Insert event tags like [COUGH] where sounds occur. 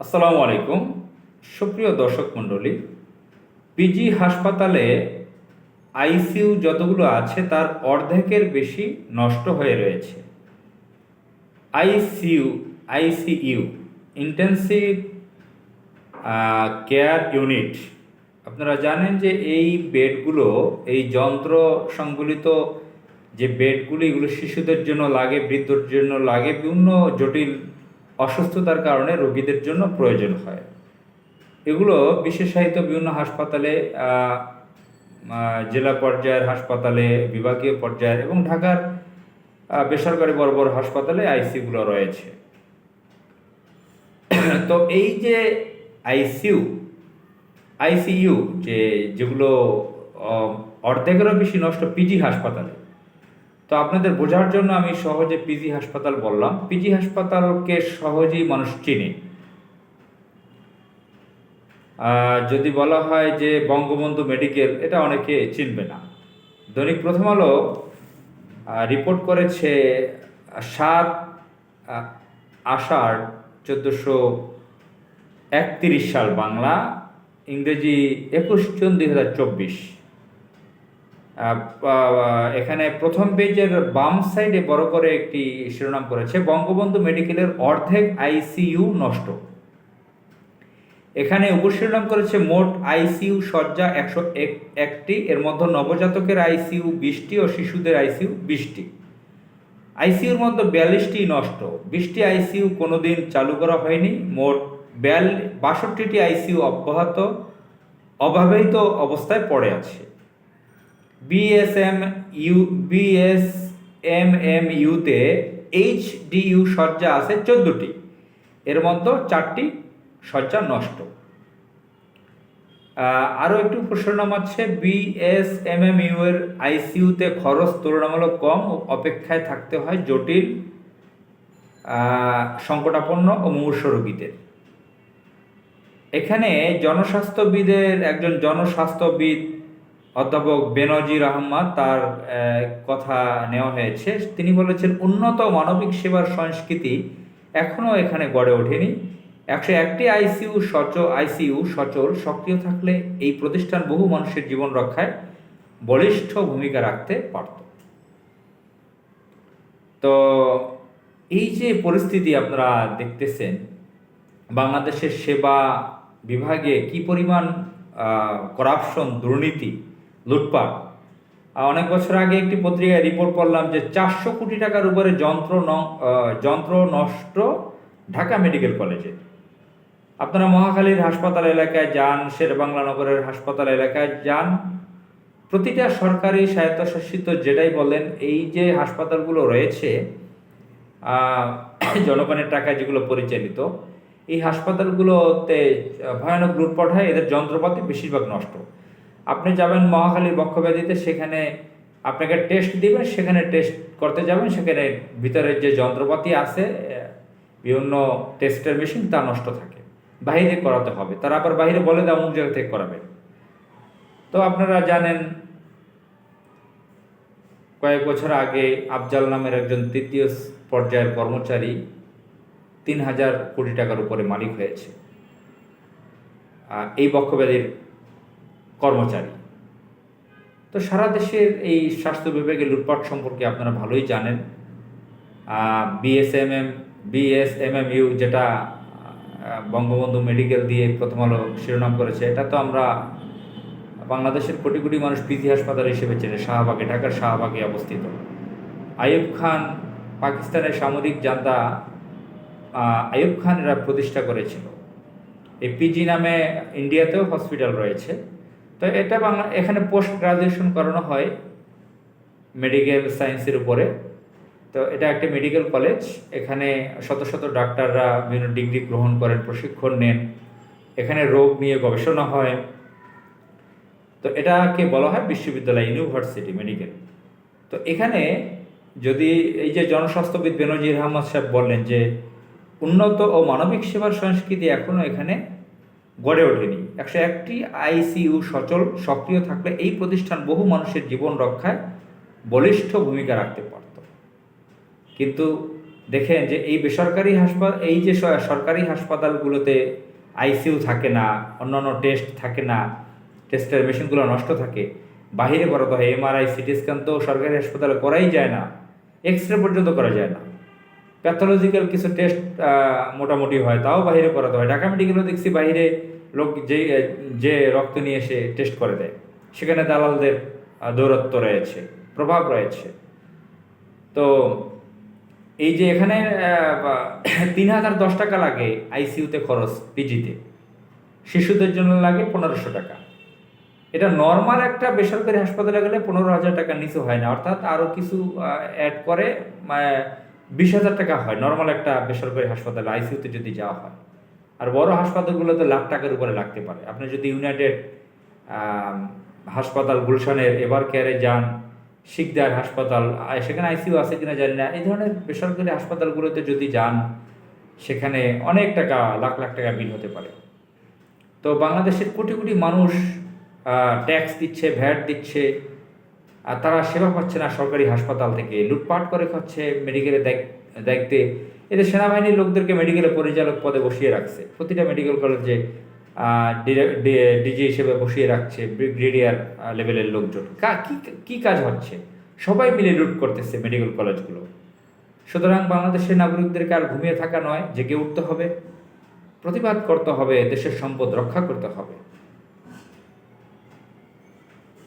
আসসালামু আলাইকুম। সুপ্রিয় দর্শক মণ্ডলী, পিজি হাসপাতালে আইসিইউ যতগুলো আছে তার অর্ধেকের বেশি নষ্ট হয়ে রয়েছে। ICU ICU intensive care unit আপনারা জানেন যে এই বেডগুলো, এই যন্ত্র সংবলিত যে বেডগুলো, এগুলো শিশুদের জন্য লাগে বৃদ্ধর জন্য লাগে, বিভিন্ন জটিল অসুস্থতার কারণে রোগীদের জন্য প্রয়োজন হয়। এগুলো বিশেষায়িত বিভিন্ন হাসপাতালে জেলা পর্যায়ের হাসপাতালে, বিভাগীয় পর্যায়ের এবং ঢাকার বেসরকারি বড় বড় হাসপাতালে আইসিগুলো রয়েছে। তো এই যে আইসিইউ আইসিইউ যে, যেগুলো, অর্ধেকেরও বেশি নষ্ট পিজি হাসপাতালে তো আপনাদের বোঝার জন্য আমি সহজে পিজি হাসপাতাল বললাম। পিজি হাসপাতালকে সহজেই মানুষ চিনে। যদি বলা হয় যে বঙ্গবন্ধু মেডিকেল, এটা অনেকে চিনবে না। দৈনিক প্রথম আলো রিপোর্ট করেছে সাত আষাঢ় চোদ্দোশো একত্রিশ সাল বাংলা, ইংরেজি একুশ জুন দুই হাজার চব্বিশ। এখানে প্রথম পেজের বাম সাইডে বড় করে একটি শিরোনাম করেছে বঙ্গবন্ধু মেডিকেলের অর্ধেক আইসিইউ নষ্ট। এখানে উপশিরোনাম করেছে, মোট আইসিইউ শয্যা একশো একটি, এর মধ্যে নবজাতকের আইসিইউ বিশটি ও শিশুদের আইসিইউ বিশটি। আইসিইউর মধ্যে বিয়াল্লিশটি নষ্ট, বিশটি আইসিইউ কোনোদিন চালু করা হয়নি, মোট বিয়াল, বাষট্টিটি আইসিইউ অব্যাহত অব্যবহৃত অবস্থায় পড়ে আছে। BSM U BSM M M ইউতে H U শয্যা আছে চোদ্দোটি। এর মধ্যে চারটি শয্যা নষ্ট। আরও একটি উপসর্নাম আছে বিএসএমএম ইউ এর আইসিইউতে খরচ তুলনামূলক কম অপেক্ষায় থাকতে হয় জটিল সংকটাপন্ন ও মুমূর্ষ রোগীদের। এখানে জনস্বাস্থ্যবিদের একজন জনস্বাস্থ্যবিদ অধ্যাপক বেনজির আহমদ তার কথা নেওয়া হয়েছে। তিনি বলেছেন, উন্নত মানবিক সেবার সংস্কৃতি এখনও এখানে গড়ে ওঠেনি। একশো একটি আইসিইউ সচল আইসিইউ সচল, সক্রিয় থাকলে এই প্রতিষ্ঠান বহু মানুষের জীবন রক্ষায় বলিষ্ঠ ভূমিকা রাখতে পারত। তো এই যে পরিস্থিতি আপনারা দেখতেছেন, বাংলাদেশের সেবা বিভাগে কি পরিমাণ করাপশন, দুর্নীতি লুটপাট। অনেক বছর আগে একটি পত্রিকায় রিপোর্ট করলাম যে চারশো কোটি টাকার উপরে যন্ত্র যন্ত্র নষ্ট ঢাকা মেডিকেল কলেজে। আপনারা মহাখালীর হাসপাতাল এলাকায় যান, শেরবাংলা নগরের হাসপাতাল এলাকায় যান। প্রতিটা সরকারি স্বায়ত্তশাসিত যেটাই বলেন, এই যে হাসপাতালগুলো রয়েছে জনগণের টাকায় যেগুলো পরিচালিত, এই হাসপাতালগুলোতে ভয়ানক লুটপাট হয়, এদের যন্ত্রপাতি বেশিরভাগ নষ্ট। আপনি যাবেন মহাখালীর বক্ষব্যাধিতে, সেখানে আপনাকে টেস্ট দিবেন, সেখানে টেস্ট করতে যাবেন, সেখানে ভিতরে যে যন্ত্রপাতি আছে বিভিন্ন টেস্টের মেশিন তা নষ্ট থাকে। বাইরে করাতে হবে। তারা আবার বাইরে বলে দেয়, অমুক জায়গা থেকে করাবেন। তো আপনারা জানেন, কয়েক বছর আগে আফজাল নামের একজন তৃতীয় পর্যায়ের কর্মচারী তিন হাজার কোটি টাকার উপরে মালিক হয়েছে। এই বক্ষব্যাধির কর্মচারী। তো সারা দেশের এই স্বাস্থ্য বিভাগে লুটপাট সম্পর্কে আপনারা ভালোই জানেন। বিএসএমএম বিএসএমএমইউ যেটা বঙ্গবন্ধু মেডিকেল দিয়ে প্রথম আলো শিরোনাম করেছে এটা তো আমরা বাংলাদেশের কোটি কোটি মানুষ পিজি হাসপাতাল হিসেবে চেনে শাহবাগে ঢাকার শাহবাগে অবস্থিত। আইয়ুব খান পাকিস্তানের সামরিক জান্তা আহ, আইয়ুব খান এরা প্রতিষ্ঠা করেছিল। এই পিজি নামে ইন্ডিয়াতেও হসপিটাল রয়েছে। তো এটা বাংলা, এখানে পোস্ট গ্রাজুয়েশন করানো হয় মেডিকেল সায়েন্সের উপরে। তো এটা একটি মেডিকেল কলেজ এখানে শত শত ডাক্তাররা বিভিন্ন ডিগ্রি গ্রহণ করেন, প্রশিক্ষণ নেন। এখানে রোগ নিয়ে গবেষণা হয়। তো এটাকে বলা হয় বিশ্ববিদ্যালয় ইউনিভার্সিটি মেডিকেল তো এখানে যদি এই যে জনস্বাস্থ্যবিদ বেনজির আহমদ সাহেব বললেন যে উন্নত ও মানবিক সেবার সংস্কৃতি এখনও এখানে গড়ে ওঠেনি। একশো একটি আইসিইউ সচল, সক্রিয় থাকলে এই প্রতিষ্ঠান বহু মানুষের জীবন রক্ষায় বলিষ্ঠ ভূমিকা রাখতে পারত। কিন্তু দেখেন যে এই বেসরকারি হাসপাতাল, এই যে সরকারি হাসপাতালগুলোতে আইসিইউ থাকে না, অন্যান্য টেস্ট থাকে না, টেস্টের মেশিনগুলো নষ্ট থাকে, বাহিরে করাতে হয় এমআরআই, সিটি স্ক্যান তো সরকারি হাসপাতালে করাই যায় না এক্স রে পর্যন্ত করা যায় না। প্যাথোলজিক্যাল কিছু টেস্ট মোটামুটি হয়, তাও বাইরে করাতে হয়। ঢাকা মেডিকেলও দেখছি বাইরে লোক যে যে রক্ত নিয়ে এসে টেস্ট করে দেয়, সেখানে দালালদের দৌরত্ব রয়েছে, প্রভাব রয়েছে। তো এই যে এখানে [COUGHS] তিন হাজার দশ টাকা লাগে আইসিইউতে খরচ পিজিতে শিশুদের জন্য লাগে পনেরোশো টাকা। এটা নর্মাল একটা বেসরকারি হাসপাতালে গেলে পনেরো হাজার টাকার নিচে হয় না। অর্থাৎ আরও কিছু অ্যাড করে বিশ হাজার টাকা হয়। নর্মাল একটা বেসরকারি হাসপাতালে আইসিইউতে যদি যাওয়া হয়। আর বড় হাসপাতালগুলোতে লাখ টাকার উপরে লাগতে পারে। আপনি যদি ইউনাইটেড হাসপাতাল, গুলশানের এবার কেয়ারে যান, শিকদার হাসপাতাল সেখানে আইসিইউ আছে কিনা জানি না। এই ধরনের বেসরকারি হাসপাতালগুলোতে যদি যান, সেখানে অনেক টাকা, লাখ লাখ টাকা বিল হতে পারে। তো বাংলাদেশের কোটি কোটি মানুষ ট্যাক্স দিচ্ছে ভ্যাট দিচ্ছে তারা সেবা পাচ্ছে না, সরকারি হাসপাতাল থেকে। লুটপাট করে খাচ্ছে মেডিকেলে দায়িত্বে এদের সেনাবাহিনীর লোকদেরকে মেডিকেলে পরিচালক পদে বসিয়ে রাখছে। প্রতিটা মেডিকেল কলেজে ডিজি হিসেবে বসিয়ে রাখছে ব্রিগেডিয়ার লেভেলের লোকজন। কি কি কাজ হচ্ছে? সবাই মিলে লুট করতেছে মেডিকেল কলেজগুলো সুতরাং বাংলাদেশের নাগরিকদেরকে আর ঘুমিয়ে থাকা নয়, জেগে উঠতে হবে, প্রতিবাদ করতে হবে, দেশের সম্পদ রক্ষা করতে হবে।